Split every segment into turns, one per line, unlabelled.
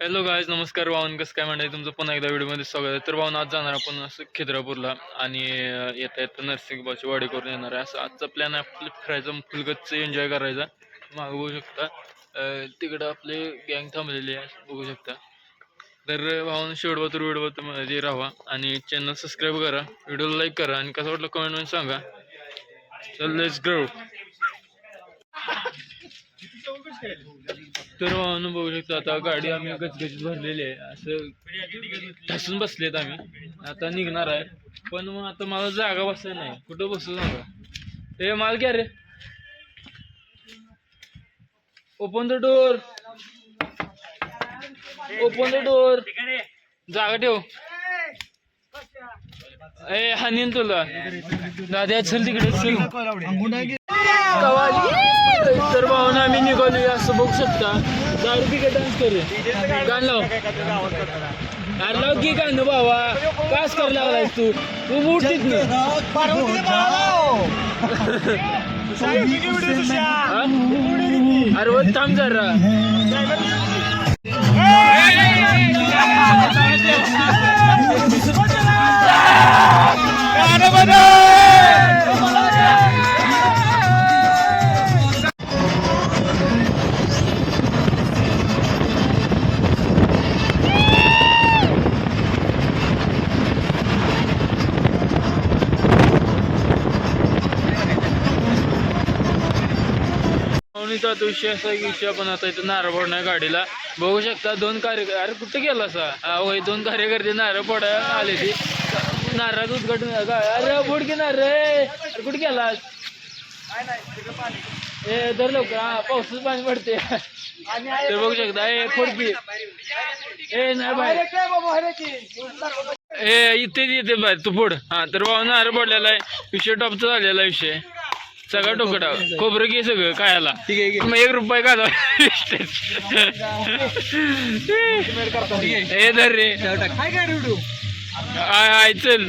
Hello guys नमस्कार वाहन कसं काय म्हणताय तुमचं पुन्हा एकदा व्हिडिओमध्ये स्वागत आहे. तर वाहन आज जाणार आपण असं खिद्रापूरला आणि येता येता नरसिंगबाची वाडी करून येणार आहे. असं आजचा प्लॅन आहे आपलं फिरायचं फुलगतचं एन्जॉय करायचा. मागं बघू शकता तिकडं आपले गँग थांबलेली आहे बघू शकता. तर भावन शेवटबातूर व्हिडिओमध्ये राहा आणि चॅनल सबस्क्राईब करा. व्हिडिओला लाईक करा आणि कसं वाटलं कमेंटमध्ये सांगा. चल लेट्स ग्रो तर वाहन बघू शकतो आता गाडी आम्ही गचगचीत भरलेली आहे. असं ठसून बसलेत आम्ही. आता निघणार आहे. पण मग आता मला जागा बसायला नाही. कुठं बसू सांगा? हे माल घ्या रे. Open the door open the door जागा ठेव. ए हानीन तुला दादा चल तिकडे चल तर भाऊन आम्ही निघालो असं बघू शकता दारू तिकडे डान्स करू गाण लाव अरे लाव की गाणं बाबा कास कर लागलायस तू तू उठ तिथनं अरे वर थांब जरा विषय असा की विषय आपण आता इथं नारळ फोडणार गाडीला. बघू शकता दोन कार्यकर्ते अरे कुठं गेला असा? अहो दोन कार्यकर्ते नारळ फोडायला आले ते. नारळाचं उद्घाटन अरे फोड की नारळ कुठं कुठे ए दर लवकर हा पावसाचं पाणी पडते तर बघू शकता ए फोडकी ए नाही बाहेर. ए इथे येते बाहेर तू फोड. हा तर भाऊ नारळ पडलेला आहे. विषय टॉपचा झालेला आहे विषय. सगळं टोकटा खोबरं घे सगळं खायला. मग एक रुपये का हे धर रे. आय आय चल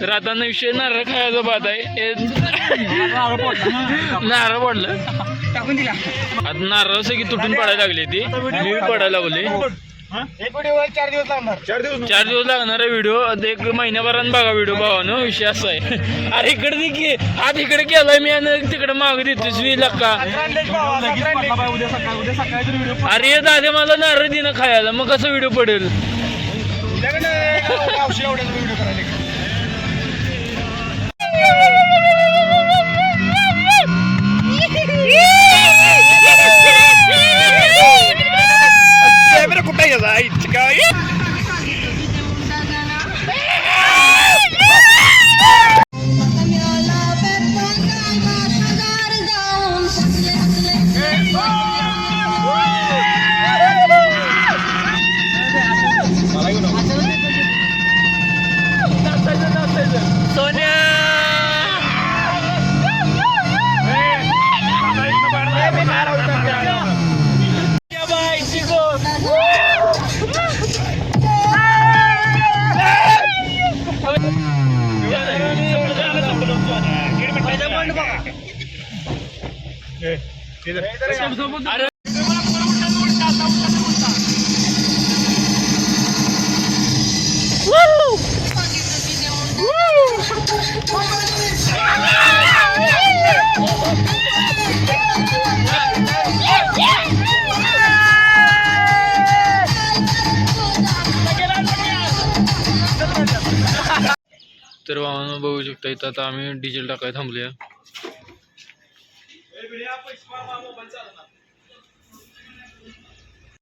तर आता ना विषय नारळ खायचा बात आहे. नारळ पडलं. आता नारळ सगळी तुटून पडायला लागली ती. मी पडायला लागले
चार दिवस लागणार. चार दिवस
चार दिवस लागणार आहे व्हिडिओ एक महिन्याभरानं बघा व्हिडिओ भावानो विषय असा आहे. अरे इकडे दे की आत इकडे केलाय मी आणि तिकडे माग देतोस मी लक्का
उद्या सकाळी उद्या सकाळी तर व्हिडिओ
अरे दादा मला नारळ दिनं खायला मग कसं व्हिडिओ पडेल?
औषध एवढ्याचा व्हिडिओ करायला
तर वाहन बघू शकता इथं आता आम्ही डिझेल टाकाय थांबले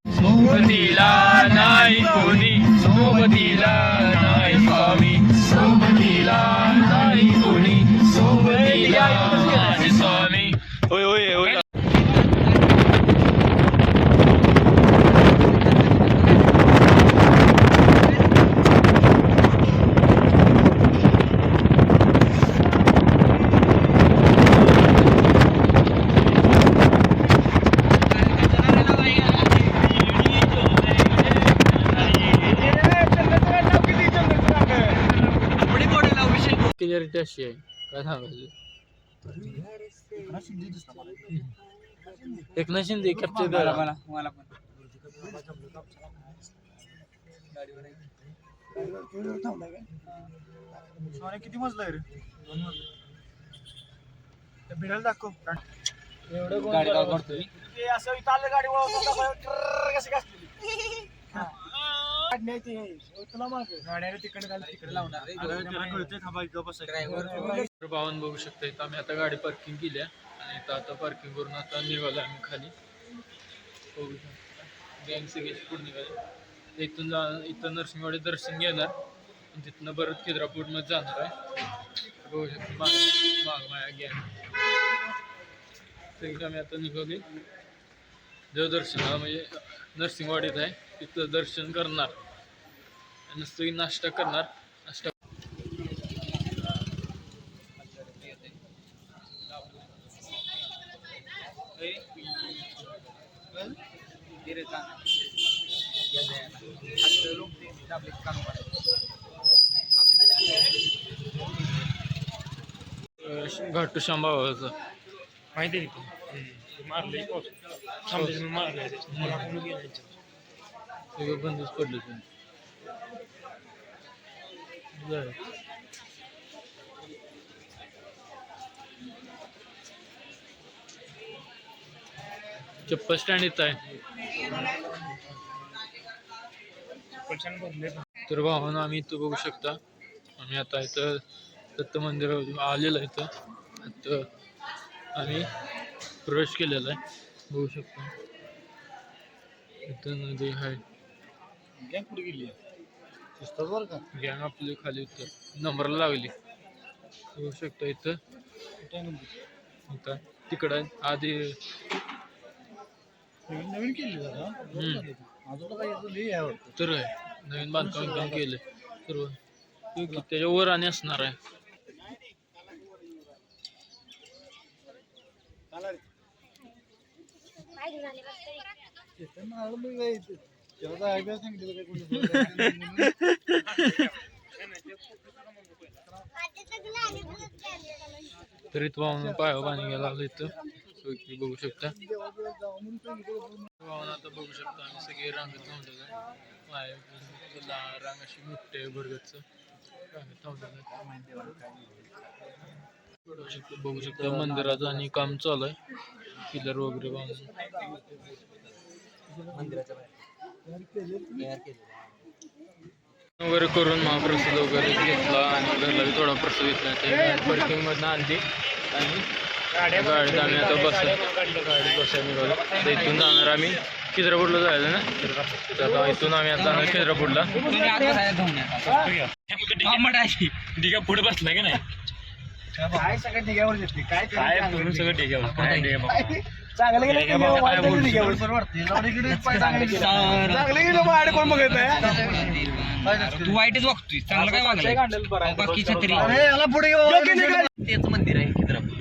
सोबतीला नाही कोणी सोबतीला नाही स्वामी. सोबतीला नाही कोणी सोबतीला नाही स्वामी. होय होय होय. क्लिअरिटी अशी आहे. काय सांगायचं? एकनाथ शिंदे कॅप्चर करा.
मला मला पण. किती मजला आहे रे? दोन मजला त्या भिडायला दाखव.
गाडी करतोय
ते असं इथं आलं गाडी वळवतो का कशी
भावन बघू शकता इथं आम्ही आता गाडी पार्किंग केली आहे. आणि इथं आता पार्किंग करून आता निघालो आम्ही खाली. बघू शकता. गँग सगळी पुढे निघाले इथून जा इथं नरसिंहवाडी दर्शन घेणार. आणि तिथनं परत खिद्रापूरमध्ये जाणार आहे. बघू शकता. माग माग माया गँग सगळी आम्ही आता निघाली देवदर्शनाला म्हणजे नरसिंहवाडीत आहे. तिथं दर्शन करणार. सगळी नाश्ता करणार. नाश्ता घाटू शांबाबाचं.
माहिती आहे मारले मारले गेलं
सगळं बंदच पडलं. चप्पल स्टँड इथं आहे. तर भावानं आम्ही इथं बघू शकता. आम्ही आता इथं दत्त मंदिरावर आलेलो आहे इथं. आता आम्ही प्रवेश केलेला आहे. बघू शकता. इथं नदी आहे.
गॅंग कुठे गेली? बरं का?
गॅंग आपली खाली उतर नंबरला लागली बघू शकता इथं.
कुठे नंबर?
तिकडं. आधी
नवीन नवीन केली जरा
हम्म,
अजून काही याचं लई आहे वाटतं.
तर आहे. नवीन बांधकाम बिंधकाम केलं. सर्व. ते की? त्याच्यावर आणि असणार आहे.
नारळ इथं. तेव्हा तर
पाहून पाय पाणी गेला लागलं इथं. बघू शकता. आता बघू शकता आम्ही सगळे रांगेत थांबलेलो आहे रांग अशी मोठी भरगतचं रांगेत थांबलेलं आहे बघू शकता बघू शकता. मंदिराचं आणि काम चालू आहे. पिलर वगैरे बांधून. वगैरे करून महाप्रसाद वगैरे घेतला आणि घरला बी थोडा प्रसाद घेतला. ते पार्किंग मधनं आणली. आणि गाडीत आम्ही आता बस गाडीत बसायला निघालो. तर इथून जाणार आम्ही खिद्रापूरला जायचं ना? तर आता इथून आम्ही आता जाणार खिद्रापूरला.
डिगा पुढे बसला की नाही? काय सगळं डिग्यावर काय सगळं डिग्यावर. काय? चांगलं गेलं की नाही, वाईट गेलं. डिग्यावर. चांगलं गेलं मग आडे कोण बघत आहे?
तू वाईटच वागतोय चांगलं काय वागलं बाकी छत्री.
घेऊ.
तेच मंदिर आहे खिद्रापूर.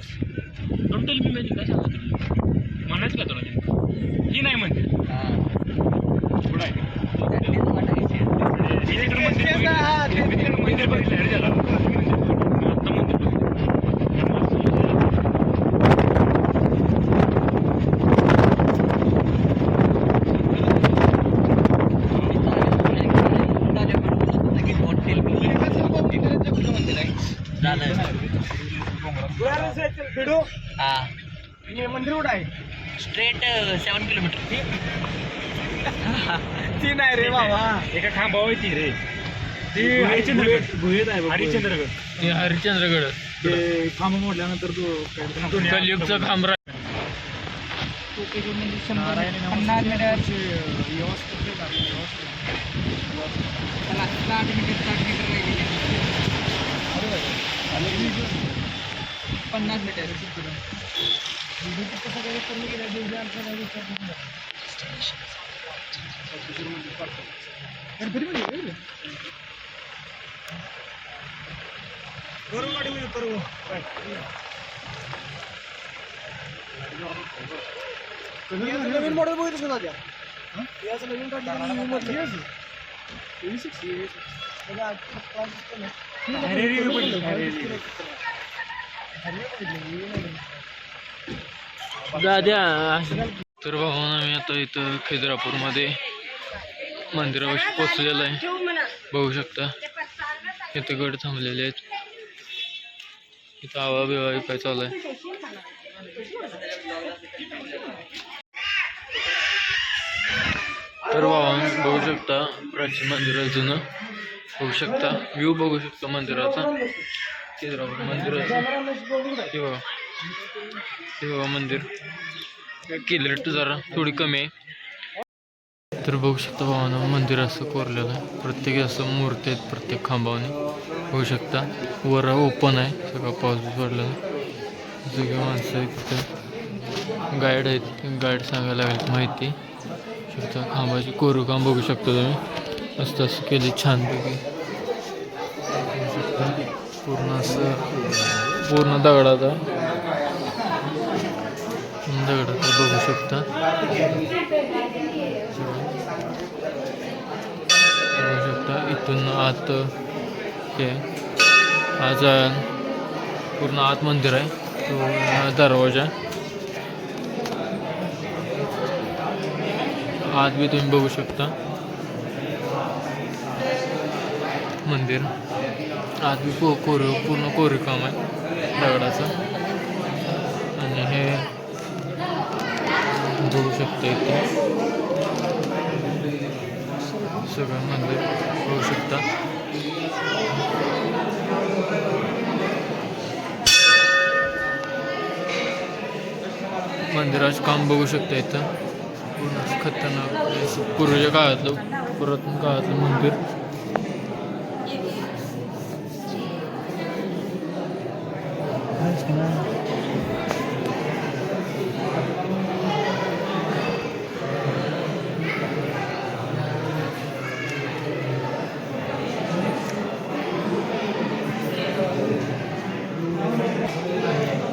टोटल मी म्हणजे काय सांगतो तुला? म्हणायचं का तुला? ही नाही म्हणते पुढं आहे. मी तिकडं मंदिर बघितलं. तिकडं मंदिर बघितलं. आता मंदिर बघितलं. भिडू, हे मंदिर कुठं आहे
स्ट्रेट सेवन किलोमीटर
ती नाही रे बाबा. एका खांबावर ती रे. ती हरिश्चंद्रगड. गुहेत आहे हरिश्चंद्रगड.
हे हरिश्चंद्रगड.
ते खांब मोडल्यानंतर तो
कलियुगचा खांबरा
पन्नास साठ मीटर पन्नास मीटर
नवीन मॉडेल बघितलं का त्या याचं नवीन काढलं न्यू मध्ये
दाद्या तर भावानं आम्ही आता इथं खिद्रापूरमध्ये मंदिरापाशी पोचलेलो आहे. बघू शकता इथं गड थांबलेले आहेत. इथं आवा बिवा काय चालू आहे. तर भावानं बघू शकता प्राचीन मंदिर अजून जुनं. बघू शकता व्ह्यू बघू शकता मंदिराचा. खिद्रापूर मंदिराचा बघा. हे बघा मंदिर. किलरेट जरा थोडी कमी आहे. तर बघू शकता भावानं मंदिर असं कोरलेलं आहे. प्रत्येक असं मूर्ती आहेत प्रत्येक खांबावने. बघू शकता वर ओपन आहे सगळं पाऊस पडलेलं आहे. सगळे माणसं आहेत तिथं. गाईड आहेत गाईड सांगायला लागेल माहिती. शकता खांबाची कोरू काम बघू शकता तुम्ही. मस्त असं केली छानपैकी. पूर्ण असं पूर्ण दगडाचा दगडाचा बघू शकता. बघू शकता इथून आत हे आज पूर्ण आत मंदिर आहे. तो हा दरवाजा. आत बी तुम्ही बघू शकता. मंदिर. आत बी को कोर पूर्ण कोरीव काम आहे दगडाचं. आणि हे बघू शकता इथे. सगळं मंदिर बघू शकता. मंदिराचं काम बघू शकता इथं. पूर्ण खतरनाक असं पूर्वीच्या काळातलं पुरातन काळातलं मंदिर.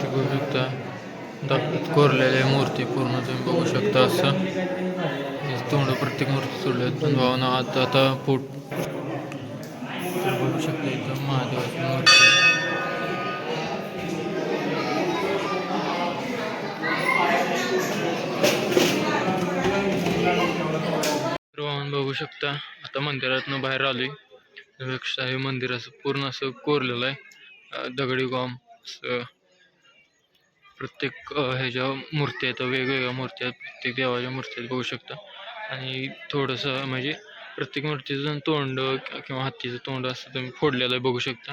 ते बघू शकता दाखवत कोरलेल्या मूर्ती पूर्ण तुम्ही बघू शकता असं. तोंड प्रत्येक मूर्ती सोडले पण भावना आता आता पोट तर बघू शकता इथं महादेवाची मूर्ती. तर बघू शकता आता मंदिरातनं बाहेर आलोय. हे मंदिर असं पूर्ण असं कोरलेलं आहे. दगडी गॉम असं प्रत्येक ह्याच्या मूर्ती आहेत वेगवेगळ्या मूर्ती आहेत प्रत्येक देवाच्या मूर्ती आहेत बघू शकता. आणि थोडंसं म्हणजे प्रत्येक मूर्तीचं तोंड किंवा हत्तीचं तोंड असं तुम्ही फोडलेलं बघू शकता.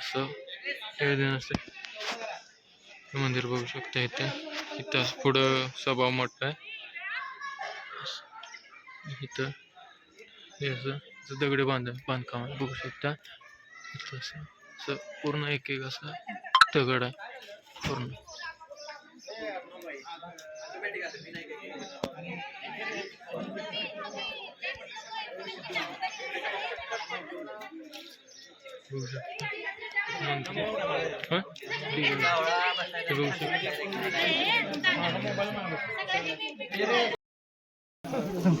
असं असते हे मंदिर बघू शकता इथे. इथं असं पुढं सभा मोठा आहे. इथं. हे असं. दगडे बांध बांधकाम आहे बघू शकता. इथं असं. असं पूर्ण एक एक असं दगड आहे. पूर्ण. बघू शकता बघू शकता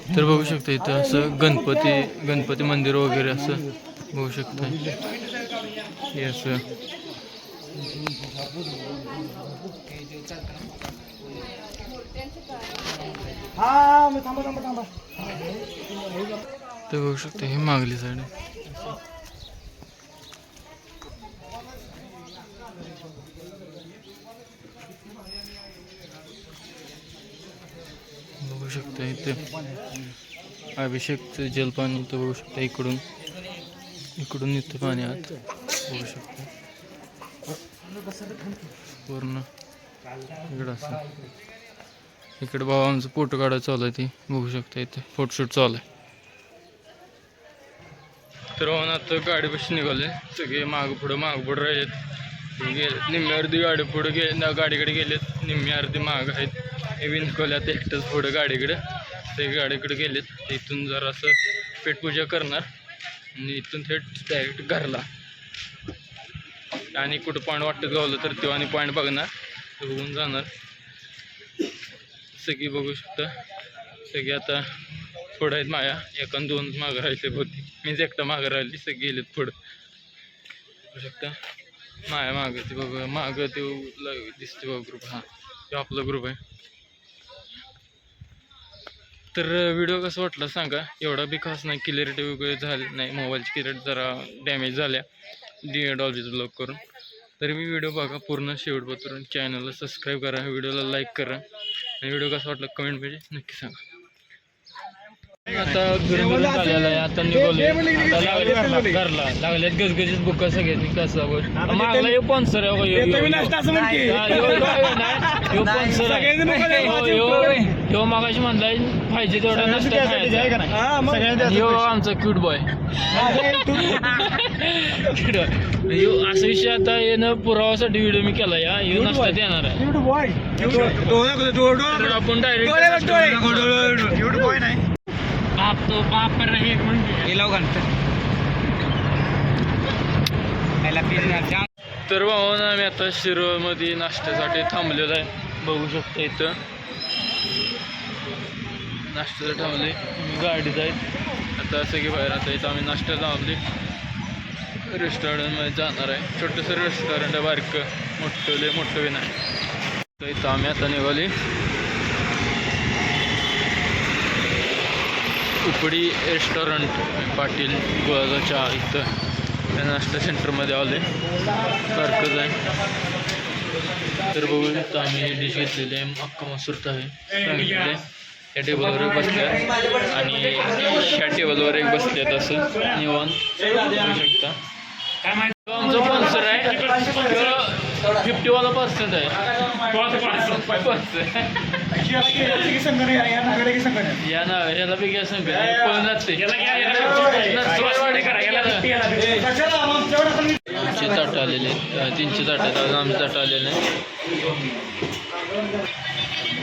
तर बघू शकता इथं असं गणपती गणपती मंदिर वगैरे असं बघू शकता. हे असं.
हा मी थांबा थांबा थांबा
तर बघू शकता हे मागली साईड बघू शकता इथे. अभिषेकचं जलपान इथं बघू शकता इकडून. इकडून इथं पाणी आत बघू शकता. पूर्ण. इकडं असं. इकडे बाबा आमचं फोटो काढायचं चालू आहे ते. बघू शकता इथे. फोटोशूट चालू आहे. तर म्हणून आता गाडीपाशी निघाले. सगळे माग पुढं माग पुढं राहिलेत. गेले निम्मी अर्धी गाडी पुढे गे गाडीकडे गेलेत. निम्मी अर्धी माग आहेत. हे विनकोल्यात एकटंच पुढं गाडीकडं. ते गाडीकडे गेलेत. इथून जरा असं पेटपूजा करणार. आणि इथून थेट डायरेक्ट घरला. आणि कुठं पाणी वाटत गावलं तर तेव्हा आणि पॉईंट बघणार. होऊन बघून जाणार. सगळी बघू शकता. सगळी आता पुढं आहेत माया. एका दोन मागं राहिले होती मीच एकटा मागं राहिली. सगळी गेलेत पुढं. बघू शकता. माया मागं ते बघ. मागं ते दिसते बघ ग्रुप हा. तो आपला ग्रुप आहे. तर व्हिडिओ कसा वाटला सांगा? एवढा बी खास नाही क्लिअरिटी वगैरे झाली नाही मोबाईलची क्लिअरिटी जरा डॅमेज झाल्या डी डॉलबीचं ब्लॉग करून. तरी मी व्हिडिओ बघा पूर्ण शेवटपर्यंत चॅनलला सबस्क्राईब करा व्हिडिओला लाईक करा. आणि व्हिडिओ कसा वाटला कमेंटमध्ये नक्की सांगा. आता घरून झालेला आहे आता निघालोय. आता लागले घरला. लागल्यात गजगजीत बुका सगळ्यांनी कसा मागला हे स्पॉन्सर आहे sponsor आहे. ह्यो मागाशी म्हणलाय पाहिजे तेवढा नसतं खायचं. आमचा क्यूट बॉय असा विषय आता येणं पुरावासाठी व्हिडिओ मी केला या ह्यो नसता देणार आहे. तर आपण डायरेक्ट बाप तो बाप रहे म्हणजे तर भाऊन आम्ही आता शिरोळमध्ये नाश्त्यासाठी थांबलेलो आहे. बघू शकता इथं. नाश्त्याला थांबले गाडीत आहेत. आता सगळे बाहेर आता इथं आम्ही नाश्ता थांबले रेस्टॉरंटमध्ये जाणार आहे. छोटंसं रेस्टॉरंट आहे बारकं. मोठं लय मोठं बी नाही. तर इथं आम्ही आता निघाली उपडी रेस्टॉरंट पाटील गुळाचा चहा इथं. त्या नाश्ता सेंटरमध्ये आले सारखंच आहे. तर बघू शकता आम्ही डिश घेतलेली आहे. अख्खा मसूर आहे. या टेबलवर एक बसल्यात आणि ह्या टेबलवर एक बसल्यात असं. निवान बघू शकता. आमचा स्पॉन्सर आहे. फिफ्टी वाला पर्सेंट आहे. या ना याला बी घ्या सांग. पळून जाते. आमचे ताट आलेले तीनशे ताट आहेत आमचे ताट आलेले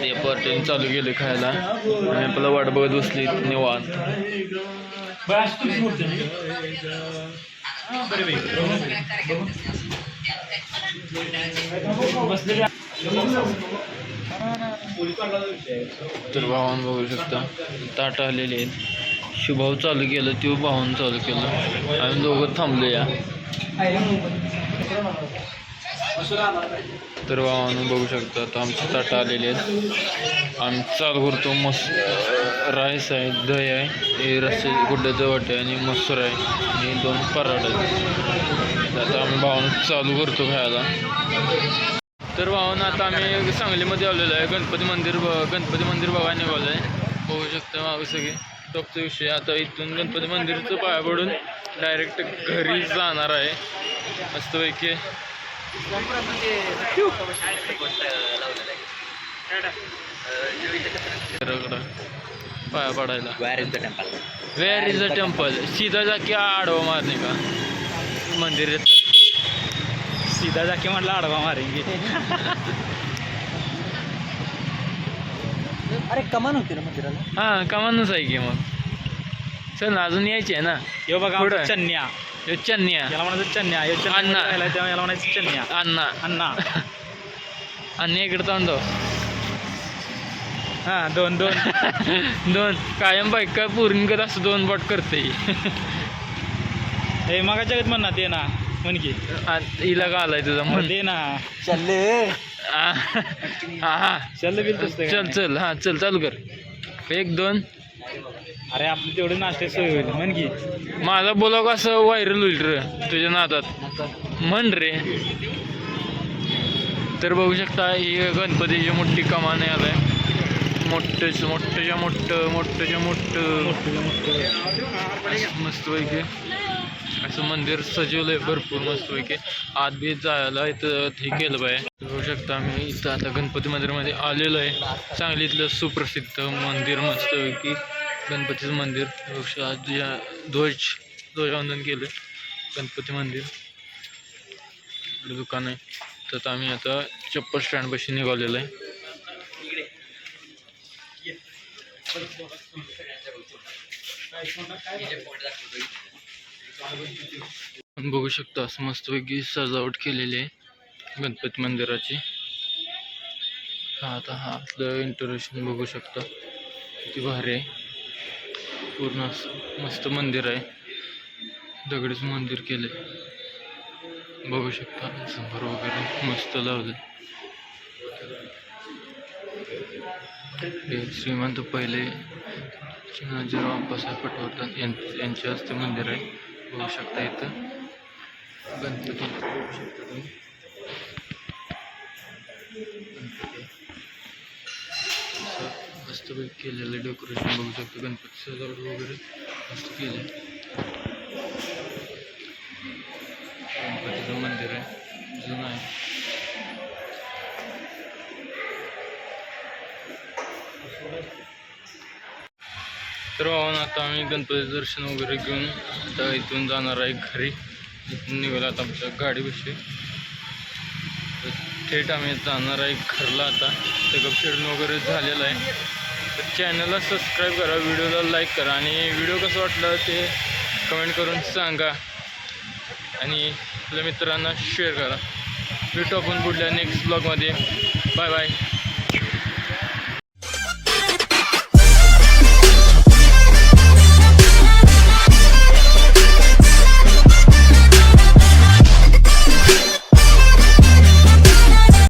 ते पर्टीने चालू गेले खायला. आणि आपल्याला वाट बघत बसली निवांत. तर भावान बघू शकता ताट आलेले आहेत. शुभाव चालू केलं त्यो भावान चालू केलं. आम्ही दोघं थांबलो या तर भावानं बघू शकता आता आमचे ताटा आलेले आहेत. आम्ही चालू करतो मस्त राईस आहे दही आहे हे रस्से गुड्ड्याचं वाटे आणि मसूर आहे आणि दोन पराठ आहेत. आता आम्ही भावन चालू करतो खायला. तर वाहन आता आम्ही सांगलीमध्ये आलेलो आहे गणपती मंदिर ब- गणपती मंदिर बघायला निघालो आहे बघू शकता मागे सगळे. टॉपचा विषय आता इथून गणपती मंदिरचं पाया पडून डायरेक्ट घरी जाणार आहे. मस्तपैकी. पाया पडायला. वेअर इज अ टेम्पल सीधा जाके आडवा मारणे का? मंदिर
सीधा जाके म्हटलं आडवा मारेंगे. अरे कमान होती ना मंदिराला.
हां कमानच आहे की मग. चल ना अजून यायची आहे ना?
यो बघा
पुढं.
चन्या.
यो चन्निया
याला म्हणायचं चन्या. यो चन्या
अण्णा.
राहिला तेव्हा याला म्हणायचं चन्या.
अण्णा.
अण्णा.
आणि इकडे तोंडो
हा दोन दोन.
दोन. कायम बायका पूर्ण असं दोन बॉट करते ही.
हे मगा जगत म्हणणार ते ना. म्हण की.
आ- हिला का आलाय तुझा म्हण.
दे ना.
आ, हा हा.
चल बिल तसं
चल चल हा चल चालू कर. एक दोन.
अरे आपली तेवढे नाश्ते सोय होईल. म्हण की.
माझा बोलाव कसं व्हायरल होईल रे तुझ्या नादात. म्हण रे. तर बघू शकता ही गणपतीची मोठी कमान नाही आलाय. मोठंच मोठंच्या मोठं मोठंच्या मोठं. मस्तपैकी असं मंदिर सजवलंय भरपूर मस्तपैकी. आत बी जायला इथं हे केलं पाहिजे बघू शकता आम्ही इथं आता गणपती मंदिरामध्ये आलेलो आहे. सांगलीतलं सुप्रसिद्ध मंदिर मस्तपैकी. गणपतीचं मंदिर आज ध्वज ध्वजवंदन केलं गणपती मंदिर. इकडे दुकान आहे. तर आम्ही आता चप्पल स्टँडपाशी निघालेलो आहे. बघू शकता असं मस्तपैकी सजावट केलेली आहे गणपती मंदिराची. हा आता हा आपलं इंटरेशन बघू शकता. किती भारी आहे. पूर्ण मस्त मंदिर आहे. दगडीचं मंदिर केले बघू शकता समोर वगैरे मस्त लावले हे श्रीमंत पहिले चिनाजीराव अप्पासाहेब पटवर्धन यां यांचे हस्ते मंदिर आहे. बघू शकता इथं. गणपती बघू शकता तुम्ही. मस्तपैकी केलेलं डेकोरेशन बघू शकतो. गणपती सजावट वगैरे मस्त केलं. गणपतीचं मंदिर आहे. जुनं आहे. तर भावानं आता आम्ही गणपती दर्शन वगैरे घेऊन आता इथून जाणार आहे घरी. इथून निघालो आता आमच्या गाडीविषयी थेट आम्ही जाणार आहे घरला आता. चेकअप फिरणं वगैरे झालेलं आहे. तर चॅनलला सबस्क्राईब करा व्हिडिओला लाईक करा आणि व्हिडिओ कसं वाटलं ते कमेंट करून सांगा. आणि आपल्या मित्रांना शेअर करा. भेटू आपण पुढल्या नेक्स्ट ब्लॉगमध्ये बाय बाय